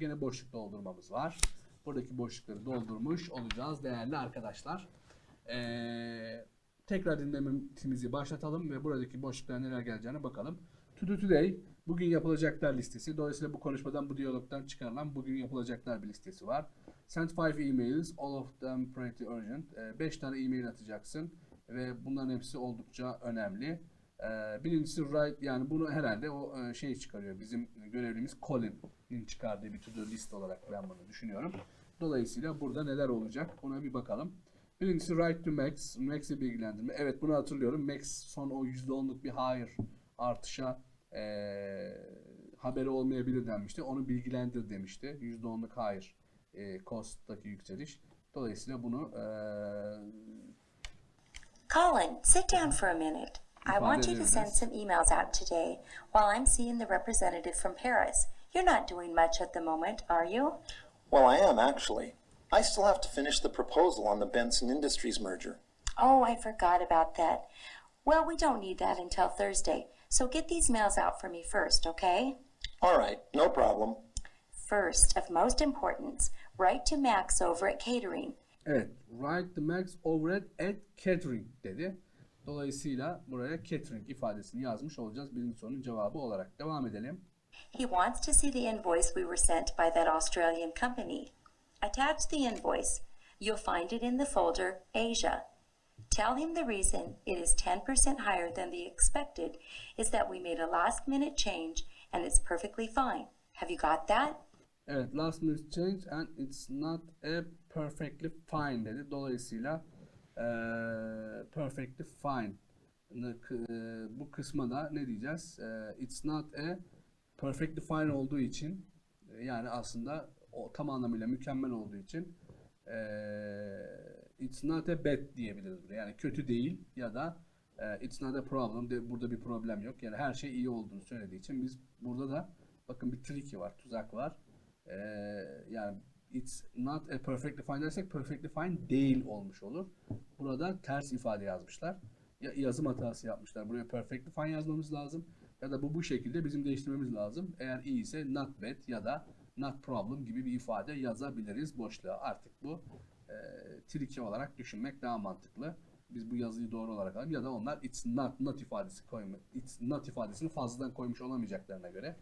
gene boşluk doldurmamız var. Buradaki boşlukları doldurmuş olacağız değerli arkadaşlar. Ee, tekrar dinlememizi başlatalım ve buradaki boşluklara neler geleceğine bakalım. To today bugün yapılacaklar listesi. Dolayısıyla bu konuşmadan bu diyalogdan çıkarılan bugün yapılacaklar bir listesi var. Send five emails, all of them pretty urgent. 5 tane e-mail atacaksın ve bunların hepsi oldukça önemli. Ee, birincisi write yani bunu herhalde o e, şey çıkarıyor. Bizim görevlimiz Colin'in çıkardığı bir to-do list olarak ben bunu düşünüyorum. Dolayısıyla burada neler olacak ona bir bakalım. Birincisi write to Max. Max'i bilgilendirme. Evet bunu hatırlıyorum. Max son o %10'luk bir hayır artışa e, haberi olmayabilir denmişti. Onu bilgilendir demişti. %10'luk hayır e, cost'taki yükseliş. Dolayısıyla bunu e, Colin, sit down for a minute. I want you to send some emails out today while I'm seeing the representative from Paris. You're not doing much at the moment, are you? Well, I am actually. I still have to finish the proposal on the Benson Industries merger. Oh, I forgot about that. Well, we don't need that until Thursday, so get these mails out for me first, okay? All right, no problem. First, of most importance, write to Max over at catering. Evet, write the max overhead at catering dedi. Dolayısıyla buraya catering ifadesini yazmış olacağız birinci sorunun cevabı olarak. Devam edelim. He wants to see the invoice we were sent by that Australian company. Attach the invoice. You'll find it in the folder Asia. Tell him the reason it is 10% higher than the expected is that we made a last minute change and it's perfectly fine. Have you got that? Evet, last minute change and it's not a perfectly fine dedi. Dolayısıyla eee, perfectly fine bu kısma da ne diyeceğiz? İt's not a perfectly fine olduğu için e, yani aslında o tam anlamıyla mükemmel olduğu için it's not a bad diyebiliriz buraya. Yani kötü değil ya da it's not a problem. De, burada bir problem yok. Yani her şey iyi olduğunu söylediği için biz burada da bakın bir tricky var, tuzak var. Yani it's not a perfectly fine dersek perfectly fine değil olmuş olur. Burada ters ifade yazmışlar. Ya yazım hatası yapmışlar. Buraya perfectly fine yazmamız lazım. Ya da bu bu şekilde bizim değiştirmemiz lazım. Eğer iyi ise not bad ya da not problem gibi bir ifade yazabiliriz boşluğa. Artık bu e, tricky olarak düşünmek daha mantıklı. Biz bu yazıyı doğru olarak alalım ya da onlar it's not not ifadesi koyma it's not ifadesini fazladan koymuş olamayacaklarına göre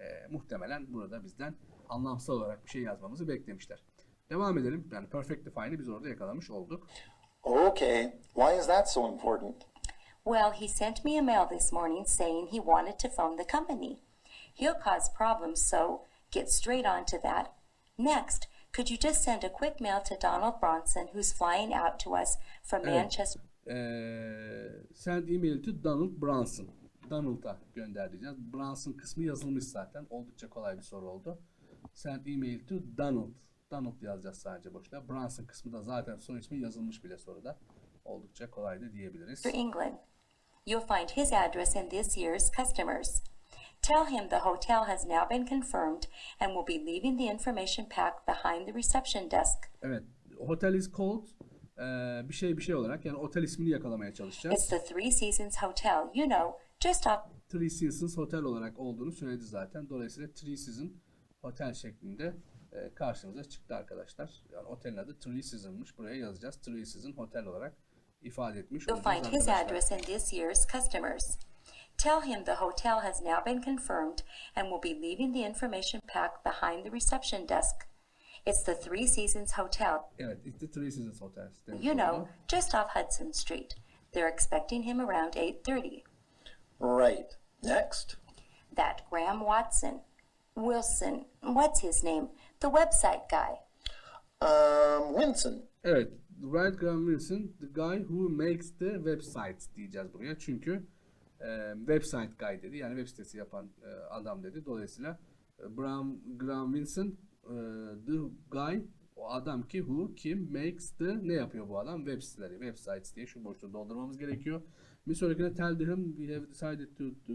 e, muhtemelen burada bizden anlamsal olarak bir şey yazmamızı beklemişler. Devam edelim. Yani perfectly fine'i biz orada yakalamış olduk. Okay, why is that so important? Well, he sent me a mail this morning saying he wanted to phone the company. He'll cause problems, so get straight on to that. Next, could you just send a quick mail to Donald Bronson, who's flying out to us from Evet. Manchester? Ee, send email to Donald Brunson. Donald'a gönder diyeceğiz. Brunson kısmı yazılmış zaten. Oldukça kolay bir soru oldu. Send email to Donald. Donald yazacağız sadece boşluğa. Brunson kısmı da zaten soy ismi yazılmış bile soruda. Oldukça kolaydı diyebiliriz. to England. You'll find his address in this year's customers. Tell him the hotel has now been confirmed and will be leaving the information pack behind the reception desk. Evet. Hotel is called ee, bir şey bir şey olarak yani otel ismini yakalamaya çalışacağız. It's the Three Seasons Hotel, you know, just Three Seasons Hotel olarak olduğunu söyledi zaten. Dolayısıyla Three Seasons Hotel şeklinde e, karşımıza çıktı arkadaşlar. Yani otelin adı Three Seasons'mış. Buraya yazacağız. Three Seasons Hotel olarak ifade etmiş You'll find his address in this year's customers. Tell him the hotel has now been confirmed and will be leaving the information pack behind the reception desk. It's the Three Seasons Hotel, Evet, it's the Three Seasons Hotel. you know, just off Hudson Street. They're expecting him around 8:30. Right. Next. That Graham Watson, Wilson, what's his name? The website guy. Um, Winson. Evet, Wright Graham Wilson, the guy who makes the websites diyeceğiz buraya. Çünkü e, website guy dedi. Yani web sitesi yapan e, adam dedi. Dolayısıyla e, Graham, Graham Wilson, e, the guy, o adam ki who, kim, makes the, ne yapıyor bu adam? Web siteleri, websites diye şu boşluğu doldurmamız gerekiyor. Bir sonrakine tell him we have decided to, to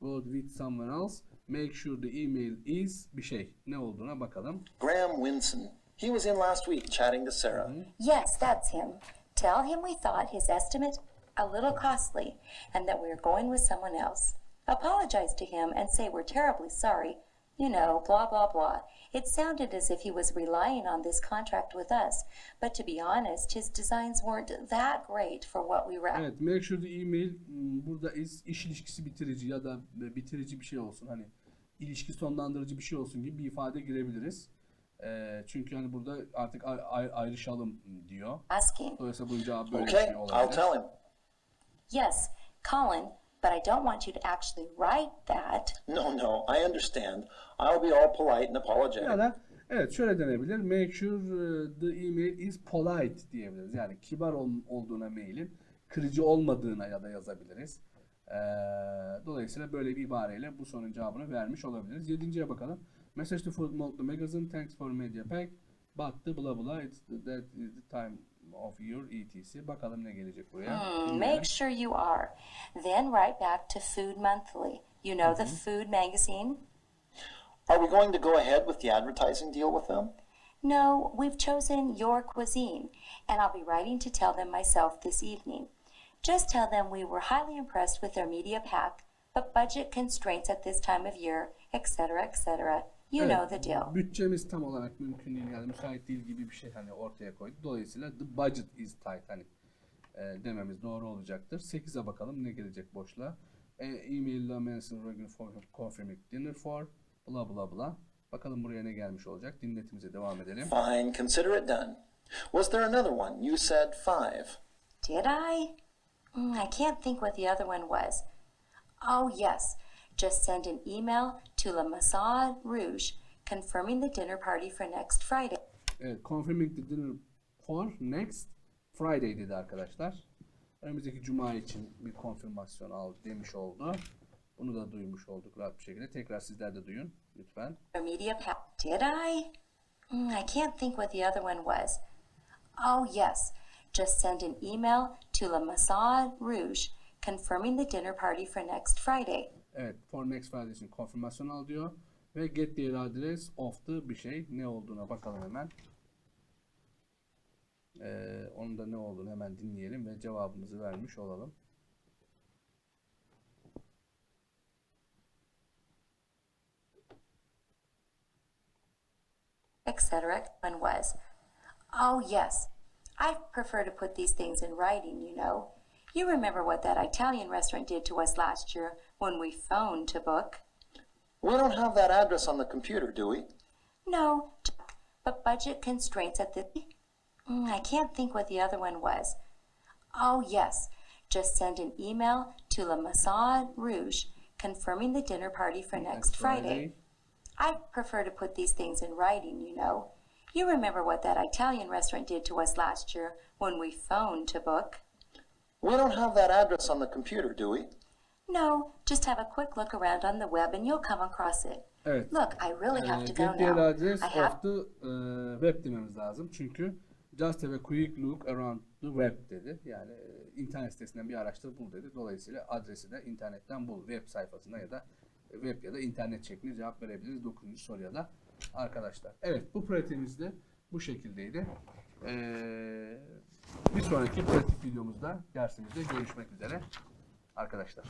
go with someone else. Make sure the email is bir şey. Ne olduğuna bakalım. Graham Winson. He was in last week chatting to Sarah. Yes, that's him. Tell him we thought his estimate a little costly and that we're going with someone else. Apologize to him and say we're terribly sorry, You know, blah, blah, blah. It sounded as if he was relying on this contract with us, but to be honest, his designs weren't that great for what we were Evet, make sure the email hmm, burada is iş ilişkisi bitirici ya da bitirici bir şey olsun. Hani ilişki sonlandırıcı bir şey olsun gibi bir ifade girebiliriz. Ee, çünkü hani burada artık ay- ay- ayrışalım diyor. asking. Dolayısıyla bunun cevabı böyle bir Okay, şey I'll olabilir. tell him. Yes, Colin, but I don't want you to actually write that. No, no, I understand. I'll be all polite and Ya apologetic. da evet şöyle denebilir. Make sure uh, the email is polite diyebiliriz. Yani kibar ol- olduğuna mailin kırıcı olmadığına ya da yazabiliriz. Ee, dolayısıyla böyle bir ibareyle bu sorunun cevabını vermiş olabiliriz. Yedinciye bakalım. Message to Food Monthly Magazine. Thanks for media pack. But the blah blah. It's the, that is the time of year etc. Bakalım ne gelecek buraya. Hmm, make sure you are. Then write back to Food Monthly. You know the food magazine? Are we going to go ahead with the advertising deal with them? No, we've chosen your cuisine, and I'll be writing to tell them myself this evening. Just tell them we were highly impressed with their media pack, but budget constraints at this time of year, etc., etc. You Evet, know the deal. Bütçemiz tam olarak mümkün değil yani müsait değil gibi bir şey hani ortaya koydu. Dolayısıyla the budget is tight hani e, dememiz doğru olacaktır. 8'e bakalım ne gelecek boşluğa. E, email la mention regular for confirming dinner for bla bla bla. Bakalım buraya ne gelmiş olacak. Dinletimize devam edelim. Fine, consider it done. Was there another one? You said five. Did I? Mm, I can't think what the other one was. Oh, yes. Just send an email to La Maison Rouge confirming the dinner party for next Friday. Evet, confirming the dinner for next Friday dedi arkadaşlar. Önümüzdeki cuma için bir konfirmasyon al demiş oldu. Bunu da duymuş olduk rahat bir şekilde. Tekrar sizler de duyun lütfen. Media. Did I? Mm, I can't think what the other one was. Oh, yes. Just send an email to La Maison Rouge confirming the dinner party for next Friday. Evet, for next Friday için al diyor. Ve get their address of the bir şey. Ne olduğuna bakalım hemen. Ee, onun da ne olduğunu hemen dinleyelim ve cevabımızı vermiş olalım. etc. One was, Oh, yes. I prefer to put these things in writing, you know. You remember what that Italian restaurant did to us last year when we phoned to book? We don't have that address on the computer, do we? No, but budget constraints at the. Mm, I can't think what the other one was. Oh, yes. Just send an email to La Maison Rouge confirming the dinner party for next Friday. I prefer to put these things in writing, you know. You remember what that Italian restaurant did to us last year when we phoned to book? We don't have that address on the computer, do we? No, just have a quick look around on the web and you'll come across it. Evet. Look, I really have Ee, to go now. address I have of the e, web dememiz lazım. Çünkü just have a quick look around the web dedi. Yani e, internet sitesinden bir araştır bul dedi. Dolayısıyla adresi de internetten bul. Web sayfasında ya da web ya da internet şeklinde cevap verebiliriz. 9. soruya da arkadaşlar. Evet bu pratiğimiz de bu şekildeydi. Ee, bir sonraki pratik videomuzda dersimizde görüşmek üzere arkadaşlar.